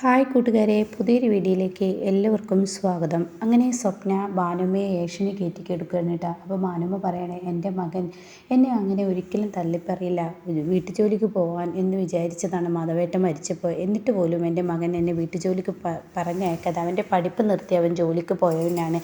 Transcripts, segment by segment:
Hi കൂട്ടുകാരെ പുതിയൊരു വീഡിയോയിലേക്ക് എല്ലാവർക്കും സ്വാഗതം. അങ്ങനെ സ്വപ്ന ഭാനുമ്മയെ ഏഷ്യനെ കയറ്റിക്ക് എടുക്കുകയാണ് അപ്പോൾ ഭാനുമ്മ പറയണേ എന്റെ മകൻ എന്നെ അങ്ങനെ ഒരിക്കലും തള്ളിപ്പറിയില്ല. വീട്ടു ജോലിക്ക് പോകാൻ എന്ന് വിചാരിച്ചതാണ് മാധവേട്ട മരിച്ചപ്പോൾ. എന്നിട്ട് പോലും എന്റെ മകൻ എന്നെ വീട്ടു ജോലിക്ക് പറഞ്ഞയക്കാതെ അവന്റെ പഠിപ്പ് നിർത്തി അവൻ ജോലിക്ക് പോയവനാണ്.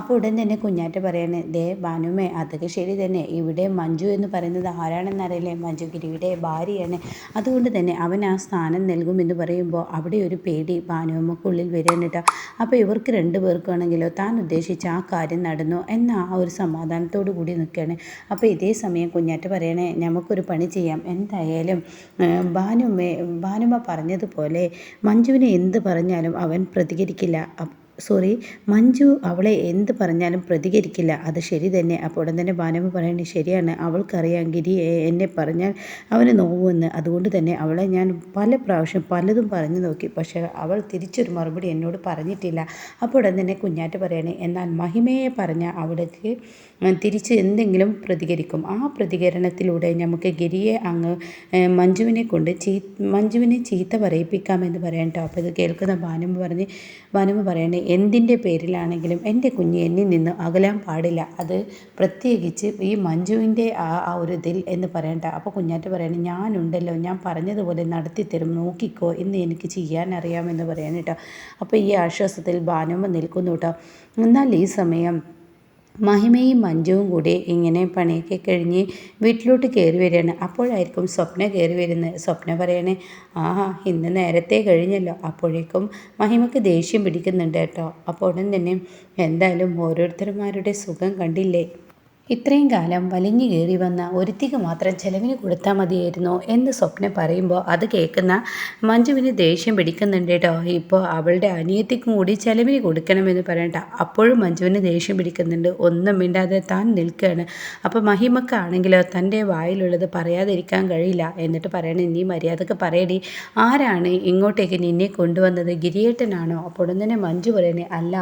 അപ്പോൾ ഉടൻ തന്നെ കുഞ്ഞാറ്റ പറയണേ ദേ ബാനുമെ അതൊക്കെ ശരി തന്നെ. ഇവിടെ മഞ്ജു എന്ന് പറയുന്നത് ആരാണെന്നറിയില്ലേ മഞ്ജു ഗിരിയുടെ ഭാര്യയാണ്. അതുകൊണ്ട് തന്നെ അവൻ ആ സ്ഥാനം നൽകുമെന്ന് പറയുമ്പോൾ അവിടെ ഒരു ഒരു പേടി ഭാനുവമ്മക്കുള്ളിൽ വരികയാണ് കേട്ടോ അപ്പോൾ ഇവർക്ക് രണ്ട് പേർക്കാണെങ്കിലോ താൻ ഉദ്ദേശിച്ച ആ കാര്യം നടന്നു? എന്ന ആ ഒരു സമാധാനത്തോടു കൂടി നിൽക്കുകയാണ് അപ്പോൾ ഇതേ സമയം കുഞ്ഞാറ്റ പറയണേ നമുക്കൊരു പണി ചെയ്യാം. എന്തായാലും ഭാനുമ്മ ഭാനുമ്മ പറഞ്ഞതുപോലെ മഞ്ജുവിനെ എന്ത് പറഞ്ഞാലും അവൻ പ്രതികരിക്കില്ല. സോറി മഞ്ജു അവളെ എന്ത് പറഞ്ഞാലും പ്രതികരിക്കില്ല. അത് ശരി തന്നെ. അപ്പോൾ ഉടൻ തന്നെ ഭാനമ്മ പറയണേ ശരിയാണ്. അവൾക്കറിയാം ഗിരി എന്നെ പറഞ്ഞാൽ അവന് നോവുമെന്ന്. അതുകൊണ്ട് തന്നെ അവളെ ഞാൻ പല പ്രാവശ്യം പലതും പറഞ്ഞു നോക്കി. പക്ഷേ അവൾ തിരിച്ചൊരു മറുപടി എന്നോട് പറഞ്ഞിട്ടില്ല. അപ്പോൾ ഉടൻ തന്നെ കുഞ്ഞാറ്റ് പറയണേ എന്നാൽ മഹിമയെ പറഞ്ഞ അവിടേക്ക് തിരിച്ച് എന്തെങ്കിലും പ്രതികരിക്കും. ആ പ്രതികരണത്തിലൂടെ നമുക്ക് ഗിരിയെ അങ്ങ് മഞ്ജുവിനെ കൊണ്ട് ചീ മഞ്ജുവിനെ ചീത്ത പറയിപ്പിക്കാമെന്ന് പറയാൻ അപ്പോൾ ഇത് കേൾക്കുന്ന ഭാനുമ്മ പറഞ്ഞ് ഭാനുമ്മ പറയണേ എന്തിന്റെ പേരിലാണെങ്കിലും എന്റെ കുഞ്ഞ് എന്നിൽ നിന്ന് അകലാൻ പാടില്ല. അത് പ്രത്യേകിച്ച് ഈ മഞ്ജുവിന്റെ ആ ആ ഒരു ഇതിൽ എന്ന് പറയണ്ട. അപ്പോൾ കുഞ്ഞാറ്റ് പറയണേ ഞാനുണ്ടല്ലോ ഞാൻ പറഞ്ഞതുപോലെ നടത്തിത്തരും നോക്കിക്കോ എന്ന് എനിക്ക് ചെയ്യാൻ അറിയാമെന്ന് പറയാൻ കേട്ടോ അപ്പോൾ ഈ ആശ്വാസത്തിൽ ഭാനുമ്മ നിൽക്കുന്നു കേട്ടോ എന്നാൽ ഈ സമയം മഹിമയും മഞ്ജുവും കൂടി ഇങ്ങനെ പണിയൊക്കെ കഴിഞ്ഞ് വീട്ടിലോട്ട് കയറി വരികയാണ്. അപ്പോഴായിരിക്കും സ്വപ്ന കയറി വരുന്നത്. സ്വപ്ന പറയണേ ആഹാ ഇന്ന് നേരത്തെ കഴിഞ്ഞല്ലോ. അപ്പോഴേക്കും മഹിമയ്ക്ക് ദേഷ്യം പിടിക്കുന്നുണ്ട് കേട്ടോ. അപ്പോൾ ഉടൻ തന്നെ എന്തായാലും ഓരോരുത്തർമാരുടെ സുഖം കണ്ടില്ലേ? ഇത്രയും കാലം വലിഞ്ഞു കയറി വന്ന ഒരുത്തിക്ക് മാത്രം ചെലവിന് കൊടുത്താൽ മതിയായിരുന്നു എന്ന് സ്വപ്നം പറയുമ്പോൾ അത് കേൾക്കുന്ന മഞ്ജുവിന് ദേഷ്യം പിടിക്കുന്നുണ്ട് കേട്ടോ. ഇപ്പോൾ അവളുടെ അനിയത്തിക്കും കൂടി ചെലവിന് കൊടുക്കണമെന്ന് പറയണ്ട അപ്പോഴും മഞ്ജുവിന് ദേഷ്യം പിടിക്കുന്നുണ്ട്. ഒന്നും മിണ്ടാതെ താൻ നിൽക്കുകയാണ്. അപ്പോൾ മഹിമക്കാണെങ്കിലോ തന്റെ വായിലുള്ളത് പറയാതിരിക്കാൻ കഴിയില്ല എന്നിട്ട് പറയണേ നീ മര്യാദയ്ക്ക് പറയടി. ആരാണ് ഇങ്ങോട്ടേക്ക് നിന്നെ കൊണ്ടുവന്നത്? ഗിരിയേട്ടനാണോ? അപ്പോൾ ഉടൻ തന്നെ മഞ്ജു പറയണേ അല്ല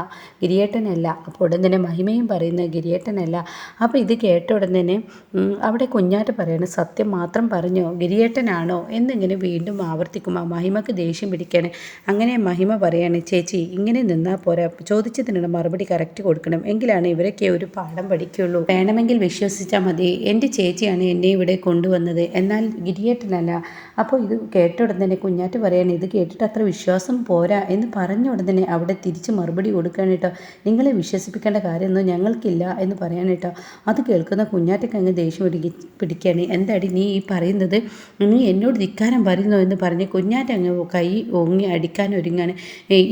ഗിരിയേട്ടനല്ല. അപ്പോൾ ഉടൻ തന്നെ മഹിമയും പറയുന്നത് ഗിരിയേട്ടനല്ല. അപ്പോൾ ഇത് കേട്ട ഉടനെ തന്നെ അവിടെ കുഞ്ഞാറ്റ് പറയണ സത്യം മാത്രം പറഞ്ഞോ ഗിരിയേട്ടനാണോ? എന്നിങ്ങനെ വീണ്ടും ആവർത്തിക്കും ആ മഹിമക്ക് ദേഷ്യം പിടിക്കണേ. അങ്ങനെ മഹിമ പറയാണ് ചേച്ചി ഇങ്ങനെ നിന്നാൽ പോരാ ചോദിച്ചതിനുള്ള മറുപടി കറക്റ്റ് കൊടുക്കണം. എങ്കിലാണ് ഇവരൊക്കെ ഒരു പാഠം പഠിക്കുള്ളൂ. വേണമെങ്കിൽ വിശ്വസിച്ചാൽ മതി. എന്റെ ചേച്ചിയാണ് എന്നെ ഇവിടെ കൊണ്ടുവന്നത്. എന്നാൽ ഗിരിയേട്ടനല്ല. അപ്പോൾ ഇത് കേട്ട ഉടൻ തന്നെ കുഞ്ഞാറ്റ് പറയാണ് ഇത് കേട്ടിട്ട് അത്ര വിശ്വാസം പോരാ. എന്ന് പറഞ്ഞ ഉടൻ തന്നെ അവിടെ തിരിച്ച് മറുപടി കൊടുക്കുകയാണ് കേട്ടോ. നിങ്ങളെ വിശ്വസിപ്പിക്കേണ്ട കാര്യമൊന്നും ഞങ്ങൾക്കില്ല എന്ന് പറയാൻ അത് കേൾക്കുന്ന കുഞ്ഞാറ്റക്കങ്ങ് ദേഷ്യം പിടിക്ക പിടിക്കുകയാണ്. എന്താടി നീ ഈ പറയുന്നത്? നീ എന്നോട് ധിക്കാരം പറയുന്നു എന്ന് പറഞ്ഞ് കുഞ്ഞാറ്റങ്ങ് കൈ ഓങ്ങി അടിക്കാൻ ഒരുങ്ങാണ്.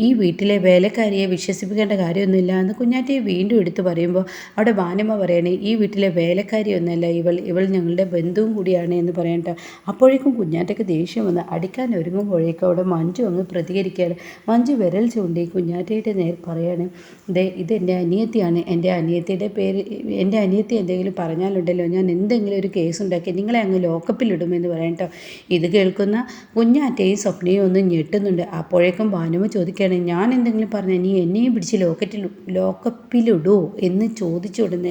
ഈ വീട്ടിലെ വേലക്കാരിയെ വിശ്വസിപ്പിക്കേണ്ട കാര്യമൊന്നുമില്ല എന്ന് കുഞ്ഞാറ്റയെ വീണ്ടും എടുത്ത് പറയുമ്പോൾ അവിടെ വാനമ്മ പറയണേ ഈ വീട്ടിലെ വേലക്കാരിയൊന്നുമല്ല ഇവൾ. ഇവൾ ഞങ്ങളുടെ ബന്ധുവും കൂടിയാണ് എന്ന് പറയണ്ട. അപ്പോഴേക്കും കുഞ്ഞാറ്റയ്ക്ക് ദേഷ്യം വന്ന് അടിക്കാൻ ഒരുങ്ങുമ്പോഴേക്കും അവിടെ മഞ്ജു അങ്ങ് പ്രതികരിക്കുകയാണ്. മഞ്ജു വിരൽ ചൂണ്ടി കുഞ്ഞാറ്റയുടെ നേർ പറയാണ് ദേ ഇതെന്റെ അനിയത്തിയാണ്. എന്റെ അനിയത്തിയുടെ പേര് എന്റെ അനിയത്തി അനിയത്തി എന്തെങ്കിലും പറഞ്ഞാലുണ്ടല്ലോ ഞാൻ എന്തെങ്കിലും ഒരു കേസ് ഉണ്ടാക്കി നിങ്ങളെ അങ്ങ് ലോക്കപ്പിലിടുമെന്ന് പറയാം കേട്ടോ ഇത് കേൾക്കുന്ന കുഞ്ഞാറ്റയും സ്വപ്നയും ഒന്നും ഞെട്ടുന്നുണ്ട്. അപ്പോഴേക്കും ഭാനുമ ചോദിക്കുകയാണ് ഞാൻ എന്തെങ്കിലും പറഞ്ഞാൽ നീ എന്നെയും പിടിച്ച് ലോക്കറ്റിൽ ലോക്കപ്പിലിടൂ എന്ന് ചോദിച്ച ഉടൻ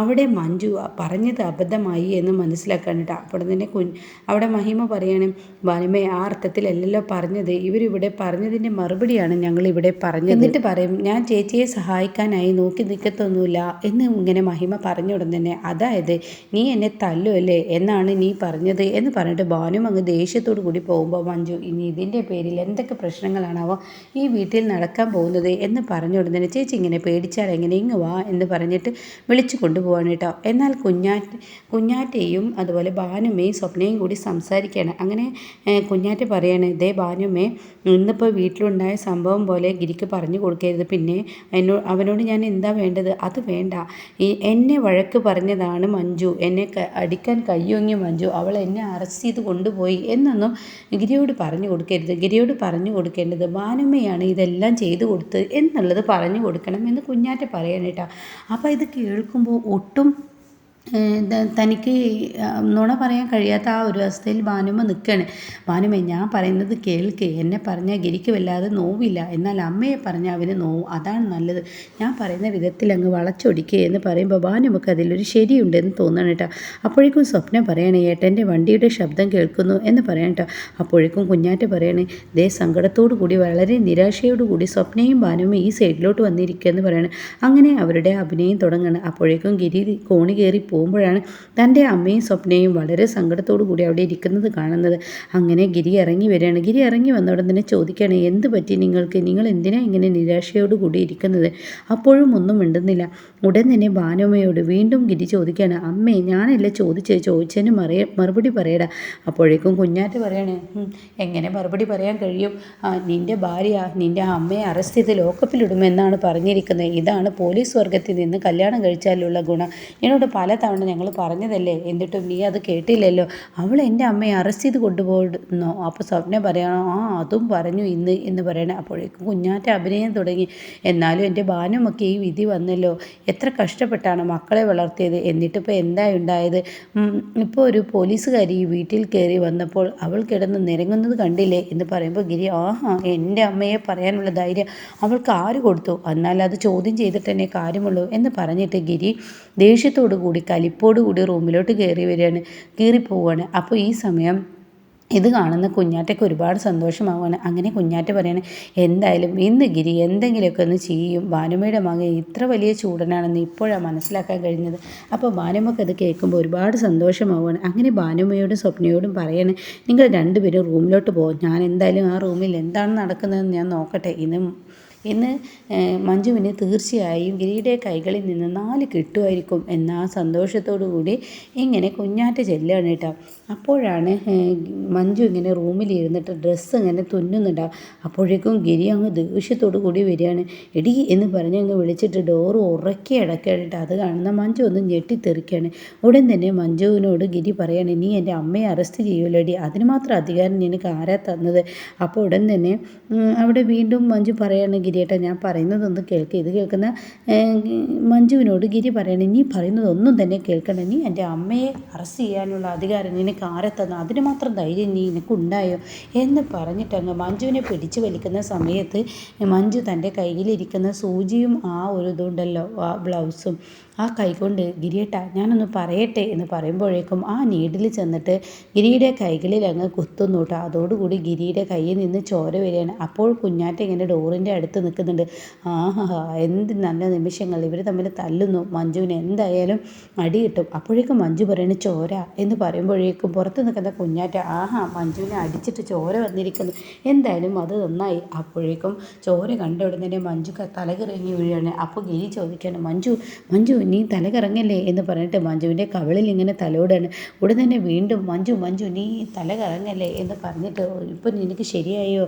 അവിടെ മഞ്ജു പറഞ്ഞത് അബദ്ധമായി എന്ന് മനസ്സിലാക്കാൻ കേട്ടോ അപ്പോൾ തന്നെ കു അവിടെ മഹിമ പറയാണ് ഭാനുമ ആ അർത്ഥത്തിലല്ലല്ലോ പറഞ്ഞത്. ഇവരിവിടെ പറഞ്ഞതിന്റെ മറുപടിയാണ് ഞങ്ങൾ ഇവിടെ പറഞ്ഞത്. എന്നിട്ട് പറയും ഞാൻ ചേച്ചിയെ സഹായിക്കാനായി നോക്കി നിൽക്കത്തൊന്നുമില്ല എന്ന് ഇങ്ങനെ മഹിമ പറഞ്ഞ ഉടൻ തന്നെ അതായത് നീ എന്നെ തല്ലുമല്ലേ എന്നാണ് നീ പറഞ്ഞത്. എന്ന് പറഞ്ഞിട്ട് ഭാനും അങ്ങ് ദേഷ്യത്തോടു കൂടി പോകുമ്പോൾ മഞ്ജു ഇനി ഇതിന്റെ പേരിൽ എന്തൊക്കെ പ്രശ്നങ്ങളാണാവോ ഈ വീട്ടിൽ നടക്കാൻ പോകുന്നത്? എന്ന് പറഞ്ഞ ഉടൻ തന്നെ ചേച്ചി ഇങ്ങനെ പേടിച്ചാൽ എങ്ങനെ? ഇങ്ങ് വാ എന്ന് പറഞ്ഞിട്ട് വിളിച്ചു കൊണ്ടുപോവാണ് കേട്ടോ. എന്നാൽ കുഞ്ഞാറ്റ് കുഞ്ഞാറ്റയും അതുപോലെ ഭാനുമ്മയും സ്വപ്നയും കൂടി സംസാരിക്കുകയാണ്. അങ്ങനെ കുഞ്ഞാറ്റ പറയാണ് ഇതേ ഭാനുമ്മേ ഇന്നിപ്പോൾ വീട്ടിലുണ്ടായ സംഭവം പോലെ ഗിരിക്ക് പറഞ്ഞു കൊടുക്കരുത്. പിന്നെ എന്നോ അവനോട് ഞാൻ എന്താ വേണ്ടത്? അത് വേണ്ട. ഈ എന്നെ വഴക്ക് പറഞ്ഞതാണ് മഞ്ജു. എന്നെ അടിക്കാൻ കയ്യൊങ്ങി മഞ്ജു. അവൾ എന്നെ അറസ്റ്റ് ചെയ്ത് കൊണ്ടുപോയി എന്നൊന്നും ഗിരിയോട് പറഞ്ഞു കൊടുക്കരുത്. ഗിരിയോട് പറഞ്ഞു കൊടുക്കേണ്ടത് ഭാനുമ്മയാണ് ഇതെല്ലാം ചെയ്തു കൊടുത്തത് എന്നുള്ളത് പറഞ്ഞു കൊടുക്കണം എന്ന് കുഞ്ഞാറ്റ പറയാനേട്ടാ അപ്പോൾ ഇത് കേൾക്കുമ്പോൾ ഒട്ടും തനിക്ക് നുണ പറയാൻ കഴിയാത്ത ആ ഒരു അവസ്ഥയിൽ ഭാനുമ നിൽക്കുകയാണ് ഭാനുമ ഞാൻ പറയുന്നത് കേൾക്ക്. എന്നെ പറഞ്ഞാൽ ഗിരിക്ക് വല്ലാതെ നോവില്ല. എന്നാൽ അമ്മയെ പറഞ്ഞാൽ അവന് നോവും അതാണ് നല്ലത്. ഞാൻ പറയുന്ന വിധത്തിൽ അങ്ങ് വളച്ചൊടിക്കുക എന്ന് പറയുമ്പോൾ ഭാനുമ്മക്ക് അതിലൊരു ശരിയുണ്ടെന്ന് തോന്നണം കേട്ടോ. അപ്പോഴേക്കും സ്വപ്നം പറയണേ ഏട്ടന്റെ വണ്ടിയുടെ ശബ്ദം കേൾക്കുന്നു എന്ന് പറയണം കേട്ടോ. അപ്പോഴേക്കും കുഞ്ഞാറ്റ പറയണേ ദേ സങ്കടത്തോടു കൂടി വളരെ നിരാശയോടു കൂടി സ്വപ്നയും ഭാനുവും ഈ സൈഡിലോട്ട് വന്നിരിക്കുക എന്ന് പറയണേ. അങ്ങനെ അവരുടെ അഭിനയം തുടങ്ങണം. അപ്പോഴേക്കും ഗിരി കോണി കയറി പോകുമ്പോഴാണ് തന്റെ അമ്മയും സ്വപ്നയും വളരെ സങ്കടത്തോടു കൂടി അവിടെ ഇരിക്കുന്നത് കാണുന്നത്. അങ്ങനെ ഗിരി ഇറങ്ങി വരികയാണ്. ഗിരി ഇറങ്ങി വന്ന ഉടൻ തന്നെ ചോദിക്കുകയാണ് എന്ത് പറ്റി നിങ്ങൾക്ക്? നിങ്ങൾ എന്തിനാ ഇങ്ങനെ നിരാശയോട് കൂടി ഇരിക്കുന്നത്? അപ്പോഴും ഒന്നും മിണ്ടുന്നില്ല. ഉടൻ തന്നെ ഭാനുമ്മയോട് വീണ്ടും ഗിരി ചോദിക്കുകയാണ് അമ്മേ ഞാനല്ല ചോദിച്ചത്? ചോദിച്ചതിന് മറിയ മറുപടി പറയടാ. അപ്പോഴേക്കും കുഞ്ഞാറ്റ് പറയണേ എങ്ങനെ മറുപടി പറയാൻ കഴിയും? നിന്റെ ഭാര്യ നിന്റെ അമ്മയെ അറസ്റ്റ് ചെയ്ത് ലോക്കപ്പിലിടുമെന്നാണ് പറഞ്ഞിരിക്കുന്നത്. ഇതാണ് പോലീസ് വർഗത്തിൽ നിന്ന് കല്യാണം കഴിച്ചാലുള്ള ഗുണം. എന്നോട് പല തവണ ഞങ്ങൾ പറഞ്ഞതല്ലേ? എന്നിട്ടും നീ അത് കേട്ടില്ലല്ലോ. അവൾ എന്റെ അമ്മയെ അറസ്റ്റ് ചെയ്ത് കൊണ്ടുപോകുന്നു. അപ്പോൾ സ്വപ്ന പറയണോ ആ അതും പറഞ്ഞു ഇന്ന് എന്ന് പറയണേ. അപ്പോഴേക്കും കുഞ്ഞാറ്റ അഭിനയം തുടങ്ങി. എന്നാലും എന്റെ ഭാനുമൊക്കെ ഈ വിധി വന്നല്ലോ. എത്ര കഷ്ടപ്പെട്ടാണ് മക്കളെ വളർത്തിയത്. എന്നിട്ടിപ്പോൾ എന്താ ഉണ്ടായത്? ഇപ്പോൾ ഒരു പോലീസുകാരി ഈ വീട്ടിൽ കയറി വന്നപ്പോൾ അവൾ കിടന്ന് നിരങ്ങുന്നത് കണ്ടില്ലേ? എന്ന് പറയുമ്പോൾ ഗിരി ആഹാ എന്റെ അമ്മയെ പറയാനുള്ള ധൈര്യം അവൾക്ക് ആര് കൊടുത്തു? എന്നാൽ അത് ചോദ്യം ചെയ്തിട്ട് തന്നെ കാര്യമുള്ളൂ എന്ന് പറഞ്ഞിട്ട് ഗിരി ദേഷ്യത്തോടു കൂടി കലിപ്പോടു കൂടി റൂമിലോട്ട് കയറി വരികയാണ്. കീറിപ്പോവുകയാണ് അപ്പോൾ ഈ സമയം ഇത് കാണുന്ന കുഞ്ഞാറ്റയ്ക്ക് ഒരുപാട് സന്തോഷമാവുകയാണ്. അങ്ങനെ കുഞ്ഞാറ്റ പറയണേ എന്തായാലും ഇന്ന് ഗിരി എന്തെങ്കിലുമൊക്കെ ഒന്ന് ചെയ്യും. ഭാനുമയുടെ മകൻ ഇത്ര വലിയ ചൂടനാണെന്ന് ഇപ്പോഴാണ് മനസ്സിലാക്കാൻ കഴിഞ്ഞത്. അപ്പോൾ ഭാനുമൊക്കെ അത് കേൾക്കുമ്പോൾ ഒരുപാട് സന്തോഷമാവുകയാണ്. അങ്ങനെ ഭാനുമയോടും സ്വപ്നയോടും പറയണേ നിങ്ങൾ രണ്ടുപേരും റൂമിലോട്ട് പോകും ഞാൻ എന്തായാലും ആ റൂമിൽ എന്താണ് നടക്കുന്നതെന്ന് ഞാൻ നോക്കട്ടെ. ഇന്ന് ഇന്ന് മഞ്ജുവിന് തീർച്ചയായും ഗിരിയുടെ കൈകളിൽ നിന്ന് നാല് കിട്ടുമായിരിക്കും എന്ന ആ സന്തോഷത്തോടു കൂടി ഇങ്ങനെ കുഞ്ഞാറ്റ ചെല്ലുകയാണ് കേട്ടോ. അപ്പോഴാണ് മഞ്ജു ഇങ്ങനെ റൂമിൽ ഇരുന്നിട്ട് ഡ്രസ്സ് ഇങ്ങനെ തുന്നുന്നുണ്ടാവും അപ്പോഴേക്കും ഗിരി അങ്ങ് ദേഷ്യത്തോടു കൂടി വരികയാണ്. എടി എന്ന് പറഞ്ഞ് അങ്ങ് വിളിച്ചിട്ട് ഡോറ് ഉറക്കി അടക്കാനായിട്ട് അത് കാണുന്ന മഞ്ജു ഒന്ന് ഞെട്ടിത്തെറിക്കുകയാണ്. ഉടൻ തന്നെ മഞ്ജുവിനോട് ഗിരി പറയാണ് നീ എന്റെ അമ്മയെ അറസ്റ്റ് ചെയ്യുമല്ലോടി അതിന് മാത്രം അധികാരം നിനക്ക് ആരാ തന്നത്? അപ്പോൾ ഉടൻ തന്നെ അവിടെ വീണ്ടും മഞ്ജു പറയാണ് ഗിരിയേട്ടാ ഞാൻ പറയുന്നതൊന്ന് കേൾക്ക്. ഇത് കേൾക്കുന്ന മഞ്ജുവിനോട് ഗിരി പറയാണ് നീ പറയുന്നതൊന്നും തന്നെ കേൾക്കണം നീ എന്റെ അമ്മയെ അറസ്റ്റ് ചെയ്യാനുള്ള അധികാരം നിനക്ക് ആരെ തന്നു അതിന് മാത്രം ധൈര്യം നീ നിനക്കുണ്ടായോ? എന്ന് പറഞ്ഞിട്ടങ്ങ് മഞ്ജുവിനെ പിടിച്ചു വലിക്കുന്ന സമയത്ത് മഞ്ജു തന്റെ കയ്യിലിരിക്കുന്ന സൂചിയും ആ ഒരു ഇതുണ്ടല്ലോ ആ ബ്ലൗസും. ആ കൈകൊണ്ട് ഗിരിയേട്ട ഞാനൊന്ന് പറയട്ടെ എന്ന് പറയുമ്പോഴേക്കും ആ നീഡിൽ ചെന്നിട്ട് ഗിരിയുടെ കൈകളിൽ അങ്ങ് കുത്തുന്നു കേട്ടോ. അതോടുകൂടി ഗിരിയുടെ കയ്യിൽ നിന്ന് ചോര വരികയാണ്. അപ്പോൾ കുഞ്ഞാറ്റ ഇങ്ങനെ ഡോറിന്റെ അടുത്ത് നിൽക്കുന്നുണ്ട്. ആഹാ എന്ത് നല്ല നിമിഷങ്ങൾ. ഇവർ തമ്മിൽ തല്ലുന്നു. മഞ്ജുവിന് എന്തായാലും അടി കിട്ടും. അപ്പോഴേക്കും മഞ്ജു പറയണ ചോര എന്ന് പറയുമ്പോഴേക്കും പുറത്ത് നിൽക്കുന്ന കുഞ്ഞാറ്റ ആഹാ മഞ്ജുവിനെ അടിച്ചിട്ട് ചോര വന്നിരിക്കുന്നു. എന്തായാലും അത് നന്നായി. അപ്പോഴേക്കും ചോര കണ്ട ഉടനെ മഞ്ജു തലകിറങ്ങി വീഴുകയാണ്. അപ്പോൾ ഗിരി ചോദിക്കുകയാണ് മഞ്ജു മഞ്ജു നീ തല കറങ്ങല്ലേ എന്ന് പറഞ്ഞിട്ട് മഞ്ജുവിന്റെ കവളിൽ ഇങ്ങനെ തലോടാണ്. ഉടൻ തന്നെ വീണ്ടും മഞ്ജു മഞ്ജു നീ തല കറങ്ങല്ലേ എന്ന് പറഞ്ഞിട്ട് ഇപ്പം നിനക്ക് ശരിയായോ?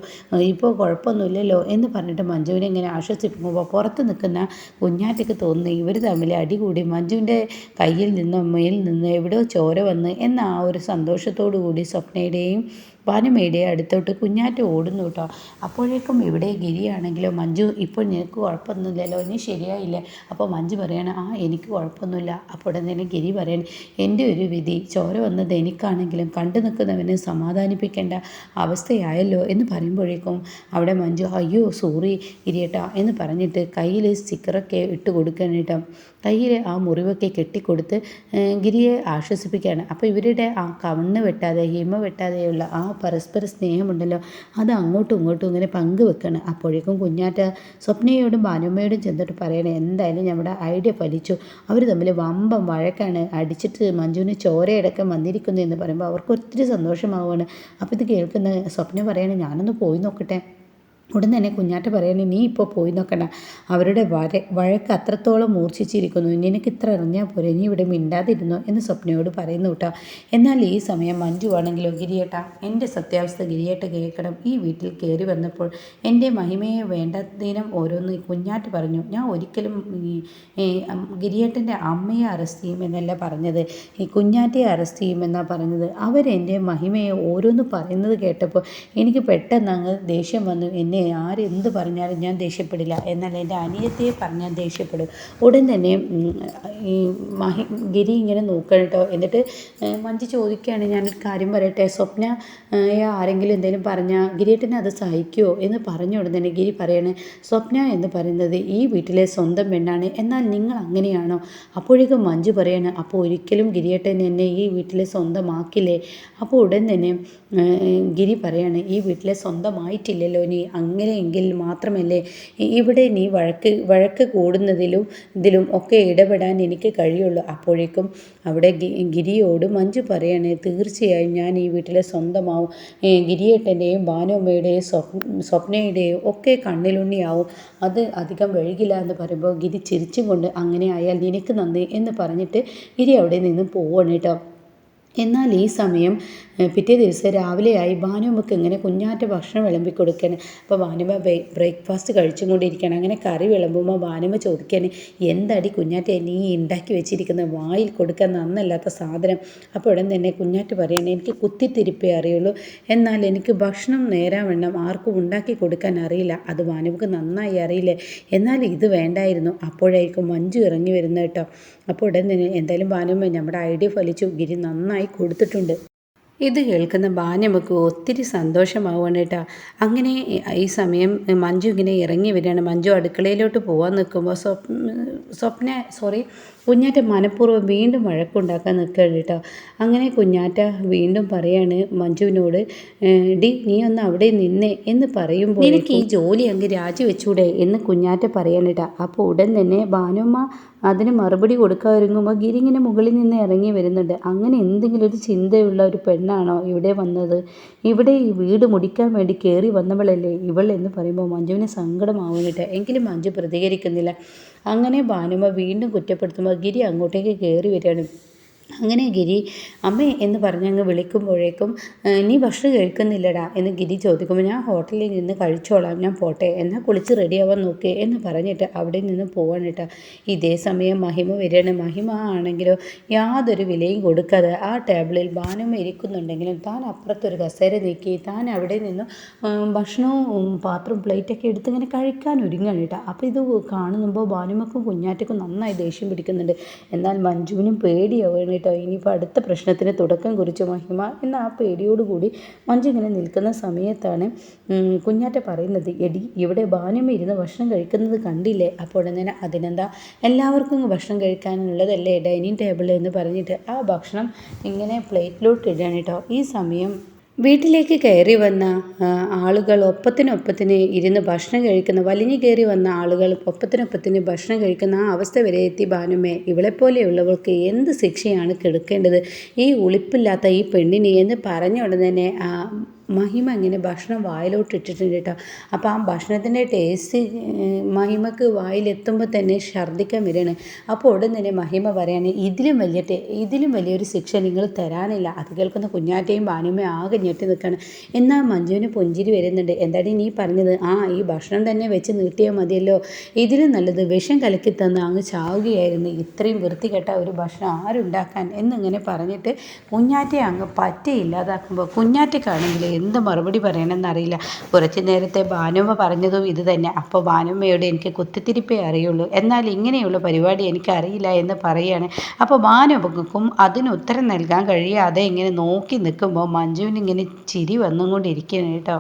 ഇപ്പോൾ കുഴപ്പമൊന്നുമില്ലല്ലോ? എന്ന് പറഞ്ഞിട്ട് മഞ്ജുവിനെ ഇങ്ങനെ ആശ്വസിപ്പിക്കുമ്പോൾ പുറത്ത് നിൽക്കുന്ന കുഞ്ഞാറ്റയ്ക്ക് തോന്നുന്നു ഇവർ തമ്മിൽ അടികൂടി മഞ്ജുവിന്റെ കയ്യിൽ നിന്നും മേൽ നിന്ന് എവിടെയോ ചോര വന്ന് എന്ന ആ ഒരു സന്തോഷത്തോടു കൂടി സ്വപ്നയുടെയും വാനമേടെ അടുത്തോട്ട് കുഞ്ഞാറ്റ ഓടുന്നു കേട്ടോ അപ്പോഴേക്കും ഇവിടെ ഗിരിയാണെങ്കിലോ മഞ്ജു ഇപ്പോൾ നിനക്ക് കുഴപ്പമൊന്നുമില്ലല്ലോ നീ ശരിയായില്ലേ. അപ്പോൾ മഞ്ജു പറയണം ആ എനിക്ക് കുഴപ്പമൊന്നുമില്ല. അപ്പോൾ ഉടനെ ഗിരി പറയണം എന്റെ ഒരു വിധി ചോര വന്നത് എനിക്കാണെങ്കിലും കണ്ടു നിൽക്കുന്നവനെ സമാധാനിപ്പിക്കേണ്ട അവസ്ഥയായല്ലോ എന്ന് പറയുമ്പോഴേക്കും അവിടെ മഞ്ജു അയ്യോ സോറി ഗിരിയേട്ടാ എന്ന് പറഞ്ഞിട്ട് കയ്യിൽ സ്റ്റിക്കറൊക്കെ ഇട്ട് കൊടുക്കാനായിട്ട് കയ്യിൽ ആ മുറിവൊക്കെ കെട്ടിക്കൊടുത്ത് ഗിരിയെ ആശ്വസിപ്പിക്കുകയാണ്. അപ്പോൾ ഇവരുടെ ആ കണ്ണ് വെട്ടാതെ ഹിമ വെട്ടാതെയുള്ള ആ പരസ്പര സ്നേഹമുണ്ടല്ലോ. അത് അങ്ങോട്ടും ഇങ്ങോട്ടും ഇങ്ങനെ പങ്കുവെക്കണം. അപ്പോഴേക്കും കുഞ്ഞാറ്റ സ്വപ്നയോടും ഭാനുമ്മയോടും ചെന്നിട്ട് പറയണേ എന്തായാലും നമ്മുടെ ഐഡിയ ഫലിച്ചു. അവർ തമ്മിൽ വമ്പം വഴക്കാണ്. അടിച്ചിട്ട് മഞ്ജുവിന് ചോരയടക്കം വന്നിരിക്കുന്നു എന്ന് പറയുമ്പോൾ അവർക്ക് ഒത്തിരി സന്തോഷമാവുകയാണ്. അപ്പോൾ ഇത് കേൾക്കുന്ന സ്വപ്നം പറയണേ ഞാനൊന്ന് പോയി നോക്കട്ടെ. ഉടൻ തന്നെ കുഞ്ഞാട്ട് പറയണേ നീ ഇപ്പോൾ പോയി നോക്കണ്ട. അവരുടെ വര വഴക്ക് അത്രത്തോളം മൂർച്ഛിച്ചിരിക്കുന്നു. നിനക്ക് ഇത്ര അറിഞ്ഞാൽ പോരെ? നീ ഇവിടെ മിണ്ടാതിരുന്നു? എന്ന് സ്വപ്നയോട് പറയുന്നു കേട്ടോ. എന്നാൽ ഈ സമയം മഞ്ജു ആണെങ്കിലോ ഗിരിയേട്ട എന്റെ സത്യാവസ്ഥ ഗിരിയേട്ട കേൾക്കണം. ഈ വീട്ടിൽ കയറി വന്നപ്പോൾ എന്റെ മഹിമയെ വേണ്ടതിനും ഓരോന്ന് കുഞ്ഞാട്ട് പറഞ്ഞു. ഞാൻ ഒരിക്കലും ഈ ഗിരിയേട്ടന്റെ അമ്മയെ അറസ്റ്റ് ചെയ്യുമെന്നല്ല പറഞ്ഞത്. ഈ കുഞ്ഞാറ്റയെ അറസ്റ്റ് ചെയ്യുമെന്നാണ് പറഞ്ഞത്. അവരെന്റെ മഹിമയെ ഓരോന്ന് പറയുന്നത് കേട്ടപ്പോൾ എനിക്ക് പെട്ടെന്ന് അങ്ങ് ദേഷ്യം വന്നു. എന്നെ ആരെന്ത് പറഞ്ഞാലും ഞാൻ ദേഷ്യപ്പെടില്ല എന്നാൽ എന്റെ അനിയത്തിയെ പറഞ്ഞാൽ ദേഷ്യപ്പെടും. ഉടൻ തന്നെ ഈ മഹി ഗിരി ഇങ്ങനെ നോക്കണം കേട്ടോ. എന്നിട്ട് മഞ്ജു ചോദിക്കുകയാണ് ഞാനൊരു കാര്യം പറയട്ടെ? സ്വപ്ന ആരെങ്കിലും എന്തെങ്കിലും പറഞ്ഞാൽ ഗിരിയേട്ടനെ അത് സഹിക്കുമോ എന്ന് പറഞ്ഞ ഉടൻ തന്നെ ഗിരി പറയാണ് സ്വപ്ന എന്ന് പറയുന്നത് ഈ വീട്ടിലെ സ്വന്തം പെണ്ണാണ്. എന്നാൽ നിങ്ങൾ അങ്ങനെയാണോ? അപ്പോഴേക്കും മഞ്ജു പറയാണ് അപ്പോൾ ഒരിക്കലും ഗിരിയേട്ടൻ എന്നെ ഈ വീട്ടിലെ സ്വന്തമാക്കില്ലേ? അപ്പോൾ ഉടൻ തന്നെ ഗിരി പറയാണ് ഈ വീട്ടിലെ സ്വന്തമായിട്ടില്ലല്ലോ നീ അങ്ങനെയെങ്കിൽ മാത്രമല്ലേ ഇവിടെ നീ വഴക്ക് വഴക്ക് കൂടുന്നതിലും ഇതിലും ഒക്കെ ഇടപെടാൻ എനിക്ക് കഴിയുള്ളൂ. അപ്പോഴേക്കും അവിടെ ഗിരിയോട് മഞ്ജു പറയണേ തീർച്ചയായും ഞാൻ ഈ വീട്ടിലെ സ്വന്തമാവും. ഗിരിയേട്ടന്റെയും ഭാനുമ്മയുടെയും സ്വപ്നയുടെയും ഒക്കെ കണ്ണിലുണ്ണിയാവും. അത് അധികം വഴുകില്ല എന്ന് പറയുമ്പോൾ ഗിരി ചിരിച്ചുകൊണ്ട് അങ്ങനെ ആയാൽ നിനക്ക് നന്ദി എന്ന് പറഞ്ഞിട്ട് ഗിരി അവിടെ നിന്നും പോവാണ് കേട്ടോ. എന്നാൽ ഈ സമയം പിറ്റേ ദിവസം രാവിലെയായി ഭാനുമ്മക്ക് ഇങ്ങനെ കുഞ്ഞാറ്റ ഭക്ഷണം വിളമ്പി കൊടുക്കണം അപ്പോൾ ഭാനുമ്മ ബ്രേക്ക്ഫാസ്റ്റ് കഴിച്ചും കൊണ്ടിരിക്കണം അങ്ങനെ കറി വിളമ്പുമ്പോൾ ഭാനുമ്മ ചോദിക്കാൻ എന്തടി കുഞ്ഞാറ്റ നീ ഉണ്ടാക്കി വെച്ചിരിക്കുന്ന? വായിൽ കൊടുക്കാൻ നന്നല്ലാത്ത സാധനം. അപ്പോൾ ഉടൻ തന്നെ കുഞ്ഞാറ്റ പറയണം എനിക്ക് കുത്തിത്തിരിപ്പേ അറിയുള്ളൂ. എന്നാൽ എനിക്ക് ഭക്ഷണം നേരാവണ്ണം ആർക്കും ഉണ്ടാക്കി കൊടുക്കാൻ അറിയില്ല. അത് ഭാനുമ്മക്ക് നന്നായി അറിയില്ലേ? എന്നാൽ ഇത് വേണ്ടായിരുന്നു. അപ്പോഴായിരിക്കും മഞ്ജു ഇറങ്ങി വരുന്നത് കേട്ടോ. അപ്പോൾ ഉടൻ തന്നെ എന്തായാലും ഭാനുമ്മ നമ്മുടെ ഐഡിയ ഫലിച്ചു ഗിരി നന്നായി കൊടുത്തിട്ടുണ്ട്. ഇത് കേൾക്കുന്ന ഭാനുമക്ക് ഒത്തിരി സന്തോഷമാവുകയാണ് കേട്ടോ. അങ്ങനെ ഈ സമയം മഞ്ജു ഇങ്ങനെ ഇറങ്ങി വരികയാണ്. മഞ്ജു അടുക്കളയിലോട്ട് പോകാൻ നിൽക്കുമ്പോൾ സ്വപ്ന സ്വപ്ന സോറി കുഞ്ഞാറ്റ മനഃപൂർവം വീണ്ടും വഴക്കുണ്ടാക്കാൻ നിൽക്കുകയാണ് കേട്ടോ. അങ്ങനെ കുഞ്ഞാറ്റ വീണ്ടും പറയാണ് മഞ്ജുവിനോട് ഡി നീ ഒന്ന് അവിടെ നിന്നേ എന്ന് പറയുമ്പോൾ എനിക്ക് ഈ ജോലി അങ്ങ് രാജിവെച്ചൂടെ എന്ന് കുഞ്ഞാറ്റ പറയാണ് അപ്പോൾ ഉടൻ തന്നെ ഭാനുമ്മ അതിന് മറുപടി കൊടുക്കാൻ ഒരുങ്ങുമ്പോൾ ഗിരിങ്ങിന് മുകളിൽ നിന്ന് ഇറങ്ങി വരുന്നുണ്ട്. അങ്ങനെ എന്തെങ്കിലും ഒരു ചിന്തയുള്ള ഒരു പെണ്ണാണോ ഇവിടെ വന്നത്? ഇവിടെ ഈ വീട് മുടിക്കാൻ വേണ്ടി കയറി വന്നവളല്ലേ ഇവൾ എന്ന് പറയുമ്പോൾ മഞ്ജുവിന് സങ്കടമാവുന്നിട്ട് എങ്കിലും മഞ്ജു പ്രതികരിക്കുന്നില്ല. അങ്ങനെ ഭാനുമ വീണ്ടും കുറ്റപ്പെടുത്തുമ്പോൾ ഗിരി അങ്ങോട്ടേക്ക് കയറി വരികയാണ്. അങ്ങനെ ഗിരി അമ്മേ എന്ന് പറഞ്ഞ് അങ്ങ് വിളിക്കുമ്പോഴേക്കും നീ ഭക്ഷണം കഴിക്കുന്നില്ലടാ എന്ന് ഗിരി ചോദിക്കുമ്പോൾ ഞാൻ ഹോട്ടലിൽ നിന്ന് കഴിച്ചോളാം ഞാൻ പോട്ടെ എന്നാൽ കുളിച്ച് റെഡിയാവാൻ നോക്കി എന്ന് പറഞ്ഞിട്ട് അവിടെ നിന്ന് പോവാണ് കേട്ടോ. ഇതേ സമയം മഹിമ വരികയാണ്. മഹിമ ആണെങ്കിലോ യാതൊരു വിലയും കൊടുക്കാതെ ആ ടേബിളിൽ ബാനുമ ഇരിക്കുന്നുണ്ടെങ്കിലും താൻ അപ്പുറത്തൊരു കസേര നീക്കി താൻ അവിടെ നിന്ന് ഭക്ഷണവും പാത്രവും പ്ലേറ്റൊക്കെ എടുത്ത് ഇങ്ങനെ കഴിക്കാൻ ഒരുങ്ങാണ് കേട്ടോ. അപ്പോൾ ഇത് കാണുമ്പോൾ ബാനുമക്കും കുഞ്ഞാറ്റക്കും നന്നായി ദേഷ്യം പിടിക്കുന്നുണ്ട്. എന്നാൽ മഞ്ജുവിനും പേടിയാവുകയാണ് കേട്ടോ. ഇനിയിപ്പോൾ അടുത്ത പ്രശ്നത്തിന് തുടക്കം കുറിച്ച് മഹിമ എന്ന ആ പേടിയോടുകൂടി മഞ്ജു ഇങ്ങനെ നിൽക്കുന്ന സമയത്താണ് കുഞ്ഞാറ്റ പറയുന്നത് എടി ഇവിടെ ബാനുമ ഇരുന്ന് ഭക്ഷണം കഴിക്കുന്നത് കണ്ടില്ലേ? അപ്പോൾ ഉടനെ അതിനെന്താ? എല്ലാവർക്കും ഭക്ഷണം കഴിക്കാനുള്ളതല്ലേ ഡൈനിങ് ടേബിൾ എന്ന് പറഞ്ഞിട്ട് ആ ഭക്ഷണം ഇങ്ങനെ പ്ലേറ്റിലോട്ട് ഇടുകയാണ് കേട്ടോ. ഈ സമയം വീട്ടിലേക്ക് കയറി വന്ന ആളുകൾ ഒപ്പത്തിനൊപ്പത്തിന് ഇരുന്ന് ഭക്ഷണം കഴിക്കുന്ന വലിഞ്ഞു കയറി വന്ന ആളുകൾ ഒപ്പത്തിനൊപ്പത്തിന് ഭക്ഷണം കഴിക്കുന്ന ആ അവസ്ഥ വരെ എത്തി. ഭാനുമേ ഇവളെപ്പോലെയുള്ളവർക്ക് എന്ത് ശിക്ഷയാണ് കെടുക്കേണ്ടത്? ഈ ഉളിപ്പില്ലാത്ത ഈ പെണ്ണിനെ എന്ന് പറഞ്ഞ ഉടനെ മഹിമ ഇങ്ങനെ ഭക്ഷണം വായിലോട്ട് ഇട്ടിട്ടുണ്ട് കേട്ടോ. അപ്പോൾ ആ ഭക്ഷണത്തിന്റെ ടേസ്റ്റ് മഹിമക്ക് വായിലെത്തുമ്പോൾ തന്നെ ഛർദ്ദിക്കാൻ വരികയാണ്. അപ്പോൾ ഉടൻ തന്നെ മഹിമ പറയാണ് ഇതിലും വലിയ ഇതിലും വലിയൊരു ശിക്ഷ നിങ്ങൾ തരാനില്ല. അത് കേൾക്കുന്ന കുഞ്ഞാറ്റയും ഭാനുമയും ആകെ ഞെട്ടി നിൽക്കുകയാണ്. എന്നാൽ മഞ്ജുവിന് പുഞ്ചിരി വരുന്നുണ്ട്. എന്താണ് നീ പറഞ്ഞത്? ആ ഈ ഭക്ഷണം തന്നെ വെച്ച് നീട്ടിയാൽ മതിയല്ലോ. ഇതിലും നല്ലത് വിഷം കലക്കി തന്ന് അങ്ങ് ചാവുകയായിരുന്നു. ഇത്രയും വൃത്തികെട്ട ഒരു ഭക്ഷണം ആരുണ്ടാക്കാൻ? എന്നിങ്ങനെ പറഞ്ഞിട്ട് കുഞ്ഞാറ്റയെ അങ്ങ് പറ്റയില്ലാതാക്കുമ്പോൾ കുഞ്ഞാറ്റയ്ക്കാണെങ്കിൽ എന്ത് മറുപടി പറയണമെന്നറിയില്ല. കുറച്ച് നേരത്തെ ഭാനുമ്മ പറഞ്ഞതും ഇത് തന്നെ. അപ്പോൾ ഭാനുമ്മയോട് എനിക്ക് കുത്തിത്തിരിപ്പേ അറിയുള്ളൂ. എന്നാൽ ഇങ്ങനെയുള്ള പരിപാടി എനിക്കറിയില്ല എന്ന് പറയുകയാണ് അപ്പോൾ ഭാനുമ്മക്കും അതിന് ഉത്തരം നൽകാൻ കഴിയാതെ ഇങ്ങനെ നോക്കി നിൽക്കുമ്പോൾ മഞ്ജുവിന് ഇങ്ങനെ ചിരി വന്നുകൊണ്ടിരിക്കുകയാണ് കേട്ടോ.